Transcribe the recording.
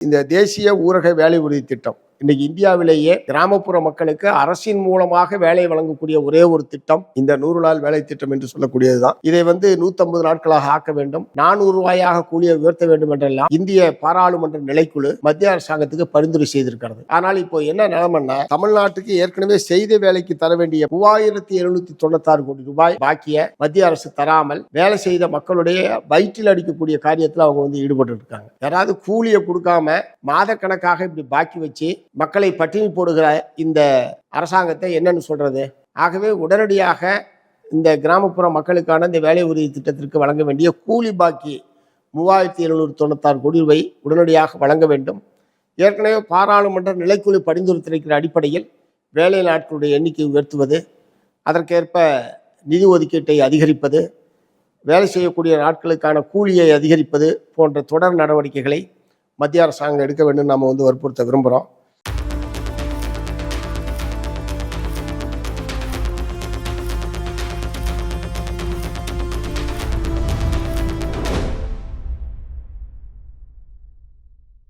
இந்த தேசிய ஊரக வேலை உறுதி திட்டம். இன்றைக்கு இந்தியாவிலேயே கிராமப்புற மக்களுக்கு அரசின் மூலமாக வேலை வழங்கக்கூடிய ஒரே ஒரு திட்டம் இந்த நூறு நாள் வேலை திட்டம் என்று சொல்லக்கூடியதுதான். இதை வந்து 150 நாட்களாக ஆக்க வேண்டும். நானூறு ரூபாயாக கூலியை உயர்த்த வேண்டும் என்றெல்லாம் இந்திய பாராளுமன்ற நிலைக்குழு மத்திய அரசாங்கத்துக்கு பரிந்துரை செய்திருக்கிறது. ஆனால் இப்போ என்ன நிலைமைன்னா தமிழ்நாட்டுக்கு ஏற்கனவே செய்த வேலைக்கு தர வேண்டிய மூவாயிரத்தி எழுநூத்தி தொண்ணூத்தாறு கோடி ரூபாய் பாக்கிய மத்திய அரசு தராமல் வேலை செய்த மக்களுடைய வயிற்றில் அடிக்கக்கூடிய காரியத்தில் அவங்க வந்து ஈடுபட்டு இருக்காங்க யாராவது கூலியை கொடுக்காம மாதக்கணக்காக இப்படி பாக்கி வச்சு மக்களை பட்டினி போடுகிற இந்த அரசாங்கத்தை என்னன்னு சொல்றது? ஆகவே உடனடியாக இந்த கிராமப்புற மக்களுக்கான இந்த வேலை உறுதி திட்டத்திற்கு வழங்க வேண்டிய கூலி பாக்கி மூவாயிரத்தி எழுநூற்றி தொண்ணூத்தாறு கோடி ரூபாய் உடனடியாக வழங்க வேண்டும். ஏற்கனவே பாராளுமன்ற நிலைக்குழு பரிந்துரைத்திருக்கிற அடிப்படையில் வேலை நாட்களுடைய எண்ணிக்கை உயர்த்துவது அதற்கேற்ப நிதி ஒதுக்கீட்டை அதிகரிப்பது வேலை செய்யக்கூடிய நாட்களுக்கான கூலியை அதிகரிப்பது போன்ற தொடர் நடவடிக்கைகளை மத்திய அரசாங்கம் எடுக்க வேண்டும். நம்ம வந்து வற்புறுத்த விரும்புகிறோம்